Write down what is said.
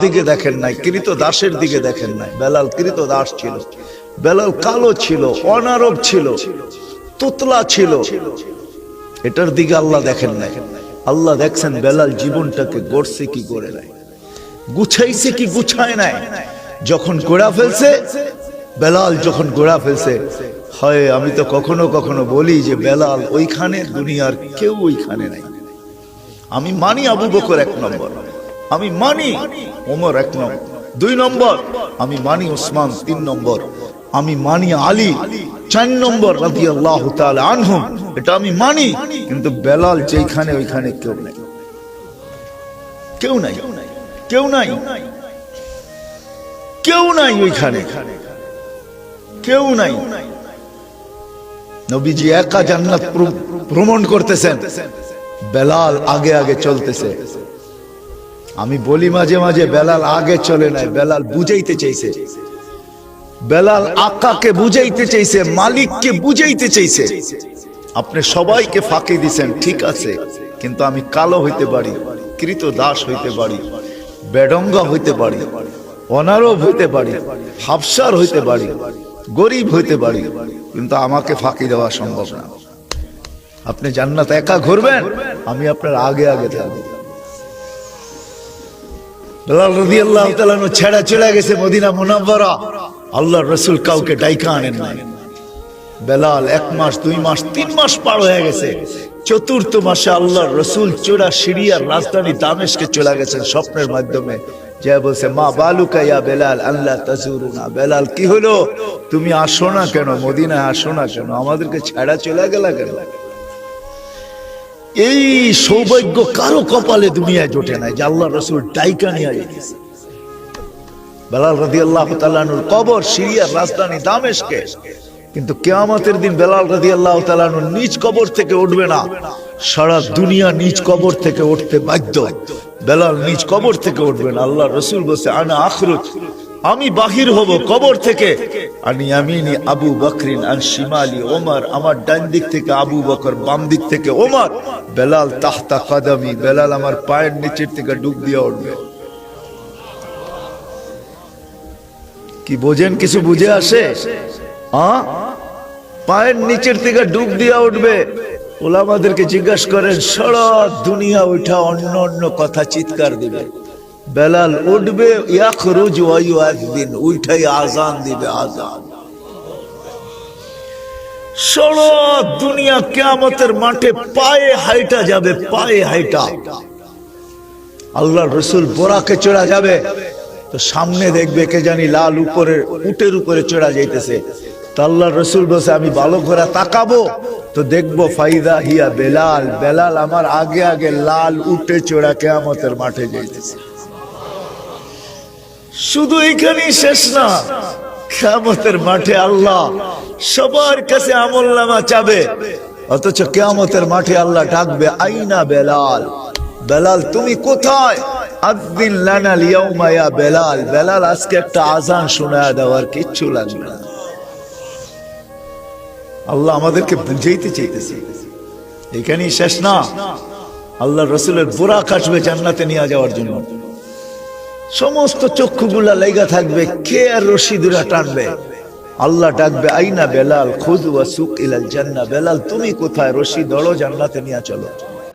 দিকে দেখেন নাই, কৃত দাসের দিকে দেখেন নাই। বেলাল কৃত দাস ছিল। বেলাল কালো ছিল, অনারব ছিল, তোতলা ছিল। এটার দিকে আল্লাহ দেখেন নাই। আল্লাহ দেখছেন বেলাল জীবনটাকে গড়ছে কি করে নাই। গুছাইছে কি গুছায় নাই। যখন গোড়া ফেলছে, বেলাল যখন গোড়া ফেলছে, হয়, আমি তো কখনো কখনো বলি যে বেলাল ওইখানে দুনিয়ার কেউ ওইখানে নাই। আমি মানি আবু বকর এক নম্বর। আমি মানি ওমর এক নম্বর দুই নম্বর, আমি মানি ওসমান, তিন নম্বর। আমি মানি আলী, চার নম্বর রাজি আল্লাহ আনহুম। এটা আমি মানি, কিন্তু বেলাল যেখানে ওইখানে কেউ নেই। কেউ নাই। কেউ নাই। কেউ নাই ওইখানে। কেউ নাই। নবীজি একা জান্নাত ভ্রমণ করতেছেন। বেলাল আগে আগে চলতেছে। আমি বলি মাঝে মাঝে, বেলাল আগে চলে নাই, বেলাল বুঝাইতে চাইছে। বেলাল আকাকে বুঝাইতে চাইছে, মালিককে বুঝাইতে চাইছে। আপনি সবাইকে ফাঁকি দিছেন, ঠিক আছে, কিন্তু আমি কালো হইতে পারি, কৃত দাস হইতে পারি, বেডঙ্গা হইতে পারি, অনারব হইতে পারি হাফসার হইতে পারি, গরিব হইতে পারি, কিন্তু আমাকে ফাঁকি দেওয়া সম্ভব না। আপনি জান্নাত একা ঘুরবেন? আমি আপনার আগে আগে থাকব। বেলাল রাদিয়াল্লাহু তাআলা নু ছেড়া চলে গেছে মদিনা মুনাওয়ারা। আল্লাহর রাসূল কাউকে ডাইকা আনেন নাই। বেলাল এক মাস, দুই মাস, তিন মাস পার হয়ে গেছে। চতুর্থ মাসে আল্লাহর রসুল চোরা সিরিয়ার রাজধানী দামেশকে চলে গেছেন স্বপ্নের মাধ্যমে। যে বলছে, মা বালুকা ইয়া বেলাল আল্লাহ তাজুরুনা। বেলাল, কি হলো? তুমি আসো না কেন? মদিনায় আসো না কেন? আমাদেরকে ছেড়া চলে গেলা কেন? এই সৌভাগ্য কারও কপালে দুনিয়ায় জোটে নাই যে আল্লাহ রসুল ডাইকা নিয়ে বেলাল রাদি আল্লাহ কবর সিরিয়ার রাজধানী দামেশকে। কিন্তু কেয়ামতের দিন বেলাল রাদি আল্লাহ তালানুর নিজ কবর থেকে উঠবে না। সারা দুনিয়া নিজ কবর থেকে উঠতে বাধ্য। বেলাল নিজ কবর থেকে উঠবে না আল্লাহ রসুল বসে আনা আখরুজ। আমি বাহির হব কবর থেকে। আনি আমিনি আবু বকরিন আন শিমালি ওমর, আমার ডান দিক থেকে আবু বকর, বাম দিক থেকে ওমর। বেলাল তাহতা কাদামি, বেলাল আমার পায়ের নিচের থেকে ডুব দিয়ে উঠবে। কি বোঝেন, কিছু বুঝে আসে? পায়ের নিচের থেকে ডুব দিয়ে উঠবে। ওলামাদেরকে জিজ্ঞাসা করেন, সারা দুনিয়া উঠা অন্য অন্য কথা চিৎকার দিবে। বেলাল উঠবে, ইয়াখরুজ ওয়ায়ু একদিন উঠাই আজান দিবে আজান সারা দুনিয়া কেয়ামতের মাঠে পায়ে হাইটা যাবে, পায়ে হাইটা। আল্লাহ রসুল বোরাকে চড়া যাবে, তো সামনে দেখবে কে জানি লাল উপরে, উটের উপরে চড়া যাইতেছে। তো আল্লাহ রসুল বসে আমি ভালো করে তাকাবো, তো দেখব ফাইদা হিয়া বেলাল বেলাল আমার আগে আগে লাল উঠে চড়া কেয়ামতের মাঠে যাইতেছে। শুধু এখানেই শেষ না। কেয়ামতের মাঠে আল্লাহ সবার কাছে আমল নামা চাবে। অথচ কেয়ামতের মাঠে আল্লাহ ডাকবে, আইনা বেলাল বেলাল, তুমি কোথায়? একটা আজান দেওয়ার কিচ্ছু লাগবে আল্লাহ আমাদেরকে বুঝাইতে এখানেই শেষ আল্লাহ রসুলের বুড়া কাটবে জান্নাতে নিয়ে যাওয়ার জন্য। সমস্ত চক্ষুগুলা লেগা থাকবে, কে আর রশিদুরা টানবে? আল্লাহ ডাকবে, আইনা বেলাল খুদ ওয়া সুক ইলাল জান্না বেলাল, তুমি কোথায়? রশি দড়ো জান্নাতে নিয়ে চলো।